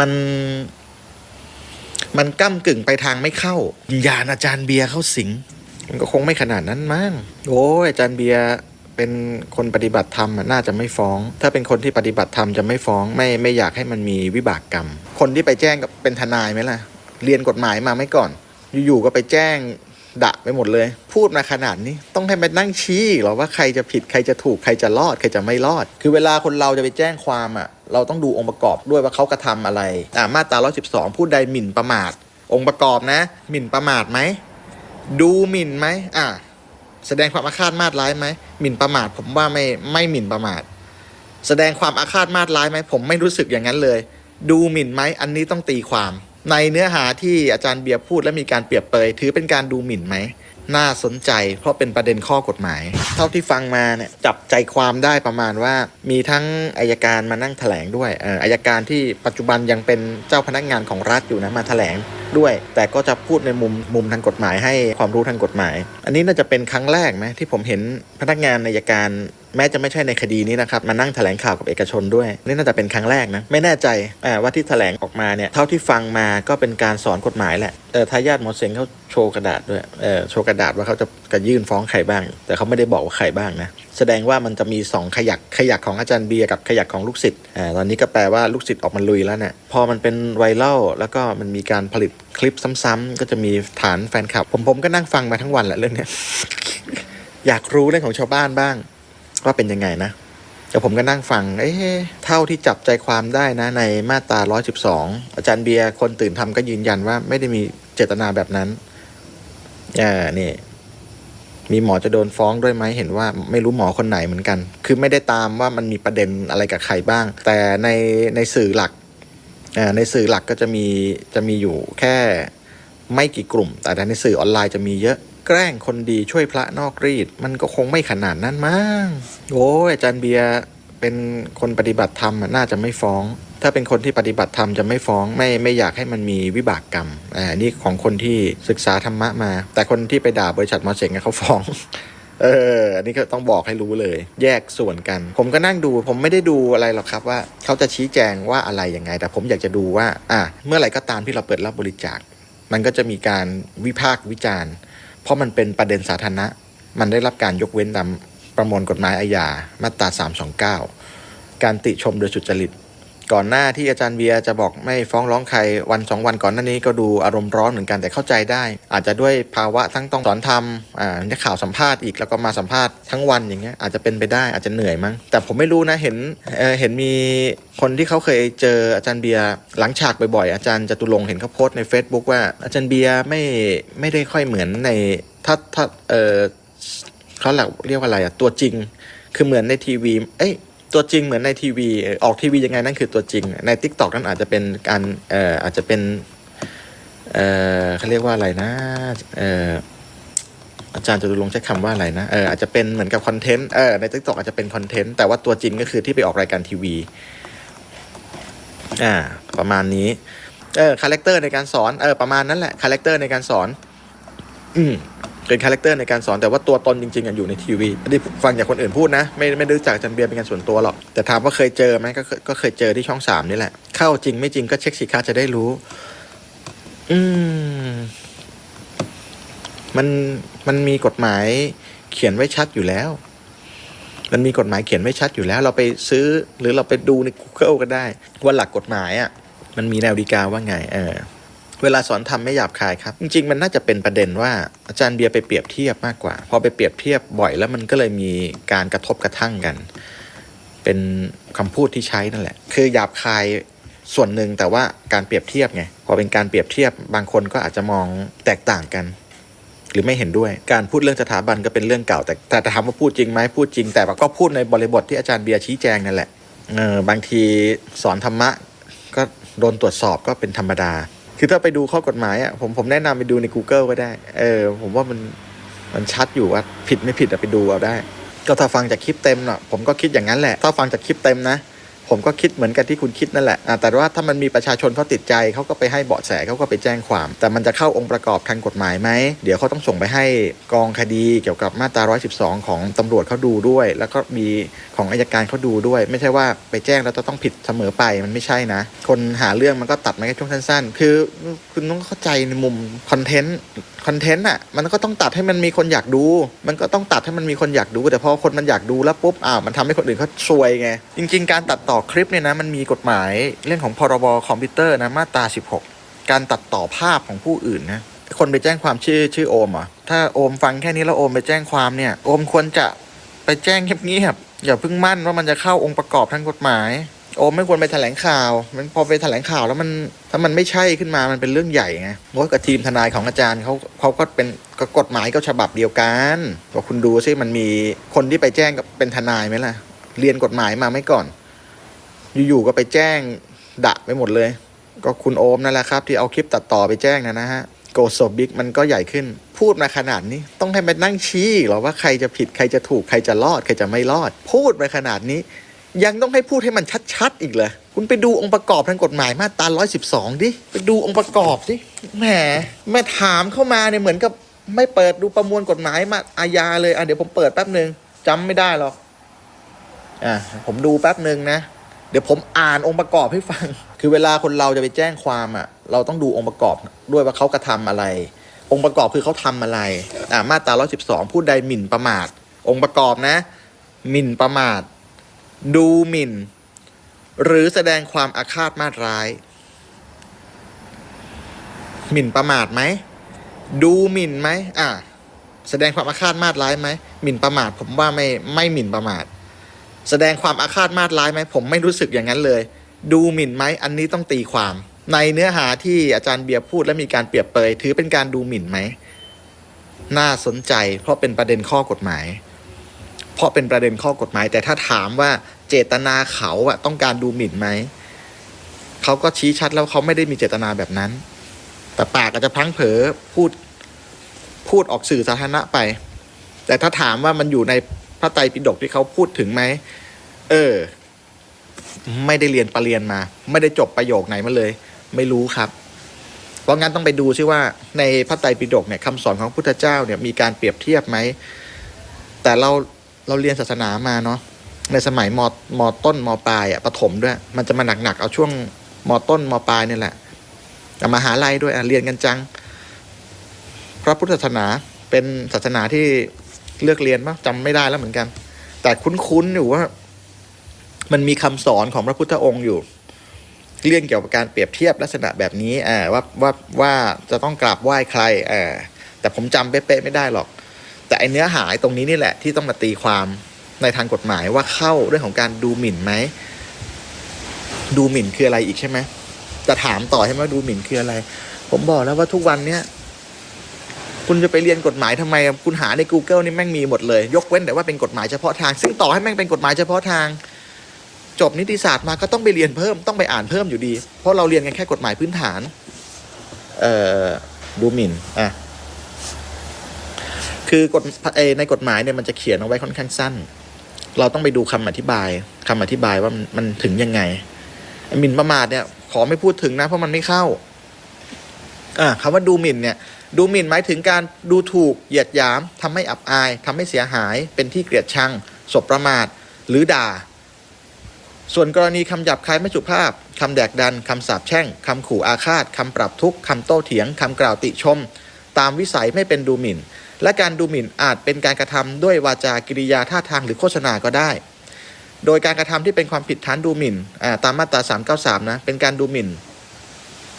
มัน มันก้ากึ่งไปทางไม่เข้าวิญญาณอาจารย์เบียร์เข้าสิง มันก็คงไม่ขนาดนั้นมั้งโอ้ยอาจารย์เบียร์เป็นคนปฏิบัติธรรมอะน่าจะไม่ฟ้อง ถ้าเป็นคนที่ปฏิบัติธรรมจะไม่ฟ้อง ไม่ไม่อยากให้มันมีวิบากกรรม คนที่ไปแจ้งกับเป็นทนายไหมล่ะ เรียนกฎหมายมาไม่ก่อน อยู่ๆก็ไปแจ้งดะไปหมดเลย พูดมาขนาดนี้ต้องให้มานั่งชี้อีกเหรอว่าใครจะผิดใครจะถูกใครจะรอดใครจะไม่รอด คือเวลาคนเราจะไปแจ้งความอะ เราต้องดูองค์ประกอบด้วยว่าเขากระทำอะไรอ่ามาตรา 112 พูดใดหมิ่นประมาท องค์ประกอบนะ หมิ่นประมาทไหม ดูหมิ่นไหมอ่าแสดงความอาฆาตมาตร้ายไหมหมิ่นประมาท ผมว่าไม่ไม่หมิ่นประมาท แสดงความอาฆาตมาตร้ายไหมผมไม่รู้สึกอย่างนั้นเลย ดูหมิ่นไหมอันนี้ต้องตีความ ในเนื้อหาที่อาจารย์เบียร์พูดและมีการเปรียบเปยถือเป็นการดูหมิ่นไหม น่าสนใจ เพราะเป็นประเด็นข้อกฎหมาย เท่าที่ฟังมาเนี่ยจับใจความได้ประมาณว่า มีทั้งอายการมานั่งแถลงด้วยเอ่ออายการที่ปัจจุบันยังเป็นเจ้าพนักงานของรัฐอยู่นะมาแถลงด้วย แต่ก็จะพูดในมุมมุมทางกฎหมายให้ความรู้ทางกฎหมาย อันนี้น่าจะเป็นครั้งแรกไหมที่ผมเห็นพนักงานอายการ แม้จะไม่ใช่ในคดีนี้นะครับมานั่งแถลงข่าวกับเอกชนด้วยนี่น่าจะเป็นครั้งแรกนะไม่แน่ใจอ่ว่าที่แถลงออกมาเนี่ยเท่าที่ฟังมาก็เป็นการสอนกฎหมายแหละเออทายาทหมอเสงเขาโชว์กระดาษด้วยเออโชว์กระดาษว่าเขาจะจะยื่นฟ้องใครบ้าง แต่เขาไม่ได้บอกว่าใครบ้างนะแสดงว่ามันจะมี 2 ขยักขยักของอาจารย์เบียร์กับขยักของลูกศิษย์อ่าตอนนี้ก็แปลว่าลูกศิษย์ออกมาลุยแล้วเนี่ยพอมันเป็นไวรัลแล้วก็มันมีการผลิตคลิปซ้ำๆก็จะมีฐานแฟนคลับ ผมผมก็นั่งฟังมาทั้งวันแหละเรื่องเนี้ยอยากรู้เรื่องของชาวบ้านบ้าง ว่าเป็นยังไงนะแต่ผมก็นั่งฟัง เอ๊ะเท่าที่จับใจความได้นะในมาตรา 112 อาจารย์เบียร์คนตื่นทำก็ยืนยันว่าไม่ได้มีเจตนาแบบนั้นอ่านี่ มีหมอจะโดนฟ้องด้วยไหมเห็นว่าไม่รู้หมอคนไหนเหมือนกัน คือไม่ได้ตามว่ามันมีประเด็นอะไรกับใครบ้าง แต่ในในสื่อหลักอ่าในสื่อหลักก็จะมีจะมีอยู่แค่ไม่กี่กลุ่ม แต่ในสื่อออนไลน์จะมีเยอะ แกล้งคนดีช่วยพระนอกรีด มันก็คงไม่ขนาดนั้นมั้งโอ้ยอาจารย์เบียร์เป็นคนปฏิบัติธรรมน่าจะไม่ฟ้อง ถ้าเป็นคนที่ปฏิบัติธรรมจะไม่ฟ้อง ไม่ไม่อยากให้มันมีวิบากกรรมอ่านี่ของคนที่ศึกษาธรรมะมา แต่คนที่ไปด่าบริษัทมอเสงเขาฟ้องเออ อันนี้ก็ต้องบอกให้รู้เลย แยกส่วนกัน ผมก็นั่งดู ผมไม่ได้ดูอะไรหรอกครับว่า เขาจะชี้แจงว่าอะไรยังไง แต่ผมอยากจะดูว่า อะ เมื่อไหร่ก็ตามที่เราเปิดรับบริจาค มันก็จะมีการวิพากษ์วิจารณ์ เพราะมันเป็นประเด็นสาธารณะ มันได้รับการยกเว้นตามประมวลกฎหมายอาญามาตรา 329 การติชมโดยสุจริต ก่อนหน้าที่อาจารย์เบียร์จะบอกไม่ฟ้องร้องใครวันสองวันก่อนหน้านี้ก็ดูอารมณ์ร้อนเหมือนกันแต่เข้าใจได้ อาจจะด้วยภาวะทั้งต้องสอนทำอ่าได้ข่าวสัมภาษณ์อีกแล้วก็มาสัมภาษณ์ทั้งวันอย่างเงี้ยอาจจะเป็นไปได้อาจจะเหนื่อยมั้งแต่ผมไม่รู้นะเห็นเออเห็นมีคนที่เขาเคยเจออาจารย์เบียร์หลังฉากบ่อยๆอาจารย์จตุรงเห็นเขาโพสต์ใน Facebook ว่าอาจารย์เบียร์ไม่ไม่ได้ค่อยเหมือนในถ้าถ้าเออเขาเรียกเรียกว่าอะไรอะตัวจริง คือเหมือนในทีวี เอ้ย ตัวจริงเหมือนในทีวีออกทีวียังไงนั่นคือตัวจริง ใน t ิ k t o k นั่นอาจจะเป็นการเอ่ออาจจะเป็นเอ่อเขาเรียกว่าอะไรนะเอ่ออาจารย์จะดูลงใช้คำว่าอะไรนะเอออาจจะเป็นเหมือนกับคอนเทนต์เออใน t ิ k t o k อาจจะเป็นคอนเทนต์แต่ว่าตัวจริงก็คือที่ไปออกรายการทีวีอ่าประมาณนี้เออคาแรคเตอร์ในการสอนเออประมาณนั้นแหละคาแรคเตอร์ในการสอน อืม เป็นคาแรคเตอร์ในการสอนแต่ว่าตัวตนจริงๆอะอยู่ในทีวีอันนี้ฟังจากคนอื่นพูดนะ ไม่ไม่รู้จักจันเบียร์เป็นการส่วนตัวหรอก แต่ถามว่าเคยเจอไหมก็เคยก็เคยเจอที่ช่องสามนี่แหละ เข้าจริงไม่จริงก็เช็คสิคะจะได้รู้ อืม มันมันมีกฎหมายเขียนไว้ชัดอยู่แล้ว มันมีกฎหมายเขียนไว้ชัดอยู่แล้ว เราไปซื้อหรือเราไปดูใน Google ก็ได้ว่าหลักกฎหมายอะ มันมีแนวดีกาว่าไง เออ เวลาสอนทำไม่หยาบคายครับ จริงๆ มันน่าจะเป็นประเด็นว่าอาจารย์เบียร์ไปเปรียบเทียบมากกว่า พอไปเปรียบเทียบบ่อยแล้วมันก็เลยมีการกระทบกระทั่งกัน เป็นคำพูดที่ใช้นั่นแหละ คือหยาบคายส่วนหนึ่งแต่ว่าการเปรียบเทียบไงพอเป็นการเปรียบเทียบบางคนก็อาจจะมองแตกต่างกัน หรือไม่เห็นด้วย การพูดเรื่องสถาบันก็เป็นเรื่องเก่า แต่แต่ถามว่าพูดจริงไหมพูดจริง แต่ว่าก็พูดในบริบทที่อาจารย์เบียร์ชี้แจงนั่นแหละเออบางทีสอนธรรมะก็โดนตรวจสอบก็เป็นธรรมดา คือถ้าไปดูข้อกฎหมายอะผมผมแนะนำไปดูใน Google ก็ได้ เออ ผมว่ามันมันชัดอยู่ว่าผิดไม่ผิดอะไปดูเอาได้ ก็ถ้าฟังจากคลิปเต็มเนาะผมก็คิดอย่างนั้นแหละ ถ้าฟังจากคลิปเต็มนะ ผมก็คิดเหมือนกันที่คุณคิดนั่นแหละ แต่ว่าถ้ามันมีประชาชนเขาติดใจเขาก็ไปให้เบาะแสเขาก็ไปแจ้งความ แต่มันจะเข้าองค์ประกอบทางกฎหมายไหม เดี๋ยวเขาต้องส่งไปให้กองคดีเกี่ยวกับมาตรา 112 ของตำรวจเขาดูด้วย แล้วก็มีของอายการเขาดูด้วย ไม่ใช่ว่าไปแจ้งแล้วจะต้องผิดเสมอไป มันไม่ใช่นะ คนหาเรื่องมันก็ตัดมาแค่ช่วงสั้นๆ คือคุณต้องเข้าใจในมุมคอนเทนต์คอนเทนต์อะมันก็ต้องตัดให้มันมีคนอยากดู มันก็ต้องตัดให้มันมีคนอยากดู แต่พอคนมันอยากดูแล้วปุ๊บอ้าวมันทำให้คนอื่นเขาซวยไงจริง ๆ การตัดต่ออคลิปเนี่ยนะมันมีกฎหมายเรื่องของพรบคอมพิวเตอร์นะมาตรา 16 การตัดต่อภาพของผู้อื่นนะคนไปแจ้งความชื่อชื่อโอมอะถ้าโอมฟังแค่นี้แล้วโอมไปแจ้งความเนี่ยโอมควรจะไปแจ้งเงียบๆอย่าเพิ่งมั่นว่ามันจะเข้าองค์ประกอบทางกฎหมาย โอมไม่ควรไปแถลงข่าว มันพอไปแถลงข่าวแล้วมันถ้ามันไม่ใช่ขึ้นมามันเป็นเรื่องใหญ่ไงเพราะกับทีมทนายของอาจารย์เขาเขาก็เป็นก็กฎหมายก็ฉบับเดียวกันก็คุณดูซิมันมีคนที่ไปแจ้งกับเป็นทนายไหมล่ะเรียนกฎหมายมาไม่ก่อน อยู่ๆก็ไปแจ้งดะไปหมดเลย ก็คุณโอมนั่นแหละครับ ที่เอาคลิปตัดต่อไปแจ้งนะนะฮะโกโซบิ๊กมันก็ใหญ่ขึ้น พูดมาขนาดนี้ ต้องให้มันนั่งชี้หรอว่าใครจะผิดใครจะถูกใครจะรอด ใครจะไม่รอด พูดมาขนาดนี้ ยังต้องให้พูดให้มันชัดๆ อีกเลยคุณไปดูองค์ประกอบทางกฎหมายมาตรา112 ดิ ไปดูองค์ประกอบดิแหมแม่ถามเข้ามาเนี่ยเหมือนกับไม่เปิดดูประมวลกฎหมายมาอาญาเลยอะเดี๋ยวผมเปิดแป๊บหนึ่งจำไม่ได้หรอกอะผมดูแป๊บหนึ่งนะ ดี๋ยวผมอ่านองค์ประกอบให้ฟัง คือเวลาคนเราจะไปแจ้งความอะ เราต้องดูองค์ประกอบด้วยว่าเขากระทำอะไร องค์ประกอบคือเขาทำอะไร อ่ามาตรา 112 พูดใดหมิ่นประมาท องค์ประกอบนะ หมิ่นประมาท ดูหมิ่น หรือแสดงความอาฆาตมาตร้าย หมิ่นประมาทไหม ดูหมิ่นไหม อ่า แสดงความอาฆาตมาตร้ายไหม หมิ่นประมาทผมว่าไม่ไม่หมิ่นประมาท แสดงความอาฆาตมาตร้ายไหมผมไม่รู้สึกอย่างนั้นเลย ดูหมิ่นไหมอันนี้ต้องตีความ ในเนื้อหาที่อาจารย์เบียร์พูดและมีการเปรียบเปยถือเป็นการดูหมิ่นไหมน่าสนใจ เพราะเป็นประเด็นข้อกฎหมาย เพราะเป็นประเด็นข้อกฎหมาย แต่ถ้าถามว่าเจตนาเขาอะต้องการดูหมิ่นไหมเขาก็ชี้ชัดแล้วเขาไม่ได้มีเจตนาแบบนั้น แต่ปากอาจจะพังเผลอพูดพูดออกสื่อสาธารณะไป แต่ถ้าถามว่ามันอยู่ใน ระไตรปิฎกที่เขาพูดถึงไหม เออ ไม่ได้เรียนปรริญญามา ไม่ได้จบประโยคไหนมาเลย ไม่รู้ครับ เพราะงั้นต้องไปดูซิว่าในพระไตรปิฎกเนี่ยคำสอนของพุทธเจ้าเนี่ยมีการเปรียบเทียบไหม แต่เราเราเรียนศาสนามาเนาะในสมัยมมต้นมปลายอะประถมด้วย มันจะมาหนักๆเอาช่วงมต้นมปลายเนี่ยแหละกับมหาลัยด้วยอะเรียนกันจัง พระพุทธศาสนาเป็นศาสนาที่ เลือกเรียนมั้งจำไม่ได้แล้วเหมือนกัน แต่คุ้นๆอยู่ว่า มันมีคำสอนของพระพุทธองค์อยู่ เรื่องเกี่ยวกับการเปรียบเทียบลักษณะแบบนี้อ่าว่าว่าว่าจะต้องกราบไหว้ใครอ่าแต่ผมจำเป๊ะๆไม่ได้หรอก แต่ไอเนื้อหาตรงนี้นี่แหละ ที่ต้องมาตีความในทางกฎหมายว่าเข้าเรื่องของการดูหมิ่นไหมดูหมิ่นคืออะไรอีกใช่ไหมจะถามต่อใช่ไหมดูหมิ่นคืออะไร ผมบอกแล้วว่าทุกวันเนี้ย คุณจะไปเรียนกฎหมายทำไม คุณหาใน Google นี่แม่งมีหมดเลย ยกเว้นแต่ว่าเป็นกฎหมายเฉพาะทาง ซึ่งต่อให้แม่งเป็นกฎหมายเฉพาะทาง จบนิติศาสตร์มาก็ต้องไปเรียนเพิ่มต้องไปอ่านเพิ่มอยู่ดี เพราะเราเรียนกันแค่กฎหมายพื้นฐาน เอ่อดูหมิ่นอะคือกฎในกฎหมายเนี่ยมันจะเขียนเอาไว้ค่อนข้างสั้น เราต้องไปดูคำอธิบายคำอธิบายว่ามันถึงยังไงหมิ่นประมาทเนี่ย ขอไม่พูดถึงนะ เพราะมันไม่เข้าอ่าคำว่าดูหมิ่นเนี่ย ดูหมิ่นหมายถึงการดูถูกเหยียดหยามทำให้อับอายทำให้เสียหาย เป็นที่เกลียดชังสบประมาท หรือด่า ส่วนกรณีคำหยาบคายไม่สุภาพคำแดกดันคำสาปแช่งคำขู่อาฆาตคำปรับทุกข์คำโต้เถียงคำกล่าวติชม ตามวิสัยไม่เป็นดูหมิ่น และการดูหมิ่นอาจเป็นการกระทำด้วยวาจากิริยาท่าทางหรือโฆษณาก็ได้ โดยการกระทำที่เป็นความผิดฐานดูหมิ่นอ่าตามมาตรา 393 นะเป็นการดูหมิ่น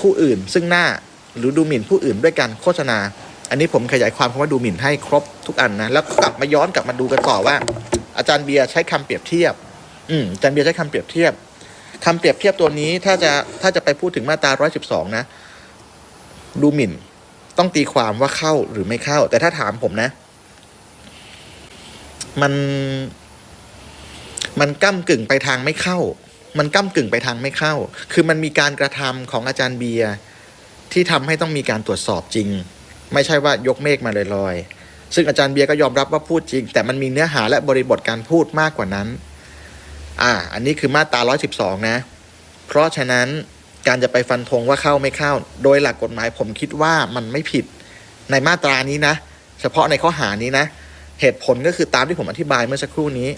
ผู้อื่นซึ่งหน้า หรือดูหมิ่นผู้อื่นด้วยการโฆษณา อันนี้ผมขยายความคำว่าดูหมิ่นให้ครบทุกอันนะ แล้วกลับมาย้อนกลับมาดูกันต่อว่า อาจารย์เบียร์ใช้คำเปรียบเทียบ อืมอาจารย์เบียร์ใช้คำเปรียบเทียบคำเปรียบเทียบตัวนี้ถ้าจะถ้าจะไปพูดถึงมาตรา112นะ ดูหมิ่น ต้องตีความว่าเข้าหรือไม่เข้า แต่ถ้าถามผมนะ มัน มันก้ากึ่งไปทางไม่เข้า มันก้ากึ่งไปทางไม่เข้า คือมันมีการกระทำของอาจารย์เบียร์ ที่ทำให้ต้องมีการตรวจสอบจริง ไม่ใช่ว่ายกเมฆมาลอยๆ ซึ่งอาจารย์เบียร์ก็ยอมรับว่าพูดจริง แต่มันมีเนื้อหาและบริบทการพูดมากกว่านั้น อ่า อันนี้คือมาตรา 112 นะ เพราะฉะนั้นการจะไปฟันธงว่าเข้าไม่เข้า โดยหลักกฎหมายผมคิดว่ามันไม่ผิดในมาตรานี้นะ เฉพาะในข้อหานี้นะ เหตุผลก็คือตามที่ผมอธิบายเมื่อสักครู่นี้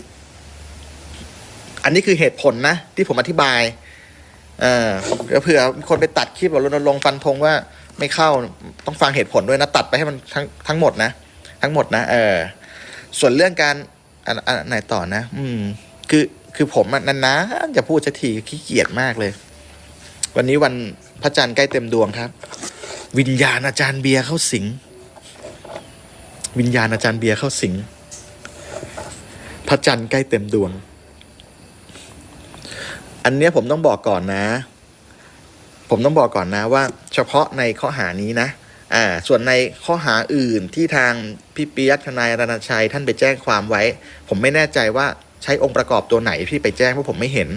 อันนี้คือเหตุผลนะ ที่ผมอธิบาย เออเดี๋ยวเผื่อคนไปตัดคลิปแบบรณรงค์ฟันธงว่าไม่เข้าต้องฟังเหตุผลด้วยนะตัดไปให้มันทั้งทั้งหมดนะ ทั้งหมดนะเออส่วนเรื่องการอันอันไหนต่อนะ อืม คือคือผมอะนานๆจะพูดสักทีขี้เกียจมากเลย วันนี้วันพระจันทร์ใกล้เต็มดวงครับ วิญญาณอาจารย์เบียร์เข้าสิง วิญญาณอาจารย์เบียร์เข้าสิง พระจันทร์ใกล้เต็มดวง อันเนี้ยผมต้องบอกก่อนนะ ผมต้องบอกก่อนนะว่า เฉพาะในข้อหานี้นะ อ่า ส่วนในข้อหาอื่นที่ทางพี่เปียกทนายรณชัยท่านไปแจ้งความไว้ ผมไม่แน่ใจว่าใช้องค์ประกอบตัวไหนที่ไปแจ้งเพราะผมไม่เห็น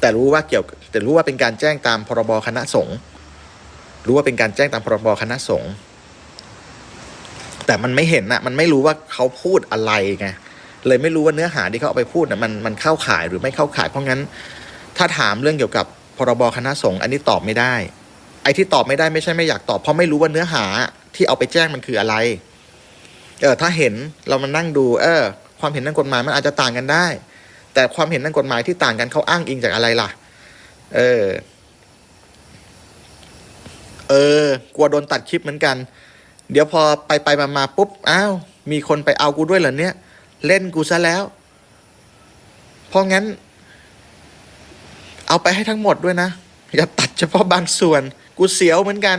แต่รู้ว่าเกี่ยวแต่รู้ว่าเป็นการแจ้งตามพรบคณะสงฆ์รู้ว่าเป็นการแจ้งตามพรบคณะสงฆ์แต่มันไม่เห็นอะมันไม่รู้ว่าเขาพูดอะไรไงเลยไม่รู้ว่าเนื้อหาที่เขาเอาไปพูดน่ะมันมันเข้าข่ายหรือไม่เข้าข่ายเพราะงั้น ถ้าถามเรื่องเกี่ยวกับพรบคณะสงฆ์อันนี้ตอบไม่ได้ ไอ้ที่ตอบไม่ได้ไม่ใช่ไม่อยากตอบเพราะไม่รู้ว่าเนื้อหาที่เอาไปแจ้งมันคืออะไร เออถ้าเห็นเรามานั่งดู เออ ความเห็นทางกฎหมายมันอาจจะต่างกันได้ แต่ความเห็นทางกฎหมายที่ต่างกันเขาอ้างอิงจากอะไรล่ะ เออ เออ กลัวโดนตัดคลิปเหมือนกัน เดี๋ยวพอไปไปมามาปุ๊บ อ้าว มีคนไปเอากูด้วยเหรอเนี่ย เล่นกูซะแล้ว เพราะงั้น เอาไปให้ทั้งหมดด้วยนะ อย่าตัดเฉพาะบางส่วน กูเสียวเหมือนกัน